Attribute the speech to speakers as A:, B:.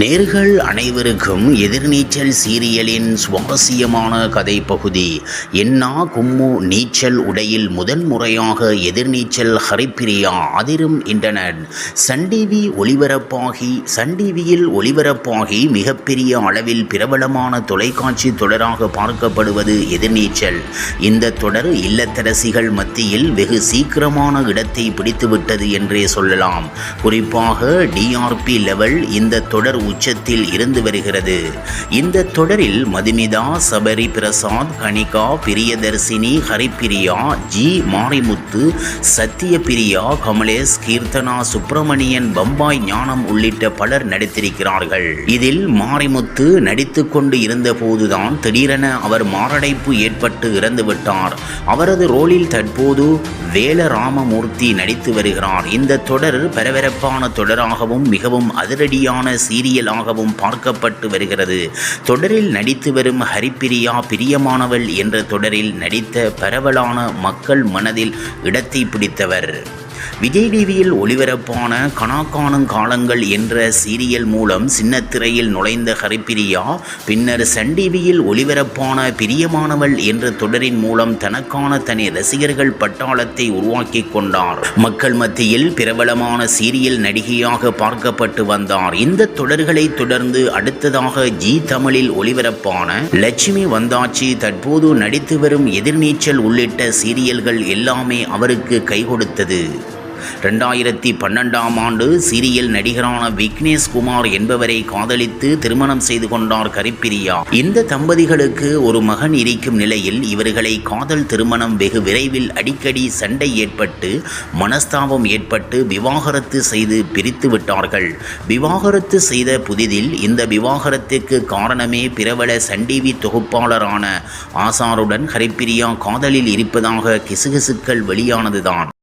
A: நேர்கள் அனைவருக்கும் எதிர்நீச்சல் சீரியலின் சுவாரஸ்யமான கதை பகுதி என்னா கும்மு நீச்சல் உடையில் முதன் முறையாக எதிர்நீச்சல் ஹரிப்பிரியா அதிரும் இன்டர்நெட் சன் டிவி ஒளிபரப்பாகி சன் டிவியில் ஒளிபரப்பாகி மிகப்பெரிய அளவில் பிரபலமான தொலைக்காட்சி தொடராக பார்க்கப்படுவது எதிர்நீச்சல். இந்த தொடர் இல்லத்தரசிகள் மத்தியில் வெகு சீக்கிரமான இடத்தை பிடித்துவிட்டது என்றே சொல்லலாம். குறிப்பாக டிஆர்பி லெவல் இந்த தொடர் உச்சத்தில் இருந்து வருகிறது. இந்த தொடரில் மதுமிதா சபரி பிரசாத் கனிகா பிரியதர்சினி ஹரிப்பிரியா ஜி. மாரிமுத்து சத்யபிரியா கமலேஷ் கீர்த்தனா சுப்பிரமணியன் பம்பாய் ஞானம் உள்ளிட்ட பலர் நடித்திருக்கிறார்கள். இதில் மாரிமுத்து நடித்து கொண்டு இருந்தபோதுதான் திடீரென அவர் மாரடைப்பு ஏற்பட்டு இறந்துவிட்டார் அவரது ரோலில் தற்போது வேலராமமூர்த்தி நடித்து வருகிறார். இந்த தொடர் பரபரப்பான தொடராகவும் மிகவும் அதிரடியான சீரிய சீரியலாகவும் பார்க்கப்பட்டு வருகிறது. தொடரில் நடித்து வரும் ஹரிப்பிரியா பிரியமானவள் என்ற தொடரில் நடித்த பரவலான மக்கள் மனதில் இடத்தை பிடித்தவர். விஜய் டிவியில் ஒளிபரப்பான கணாக்காணும் காலங்கள் என்ற சீரியல் மூலம் சின்னத்திரையில் நுழைந்த ஹரிப்பிரியா பின்னர் சன் டிவியில் ஒளிபரப்பான பிரியமானவள் என்ற தொடரின் மூலம் தனக்கான தனி ரசிகர்கள் பட்டாளத்தை உருவாக்கி கொண்டார். மக்கள் மத்தியில் பிரபலமான சீரியல் நடிகையாக பார்க்கப்பட்டு வந்தார். இந்த தொடர்களை தொடர்ந்து அடுத்ததாக ஜி தமிழில் ஒளிபரப்பான லட்சுமி வந்தாச்சி தற்போது நடித்து வரும் எதிர்நீச்சல் உள்ளிட்ட சீரியல்கள் எல்லாமே அவருக்கு கை கொடுத்தது. ரெண்டாயிரத்தி பன்னெண்டாம் ஆண்டு சீரியல் நடிகரான விக்னேஷ் குமார் என்பவரை காதலித்து திருமணம் செய்து கொண்டார் கரிப்பிரியா. இந்த தம்பதிகளுக்கு ஒரு மகன் இருக்கும் நிலையில் இவர்களை காதல் திருமணம் வெகு விரைவில் அடிக்கடி சண்டை ஏற்பட்டு மனஸ்தாபம் ஏற்பட்டு விவாகரத்து செய்து பிரித்து விட்டார்கள். விவாகரத்து செய்த புதிதில் இந்த விவாகரத்துக்கு காரணமே பிரபல சன் டிவி தொகுப்பாளரான ஆசாருடன் ஹரிப்பிரியா காதலில் இருப்பதாக கிசுகிசுக்கள் வெளியானதுதான்.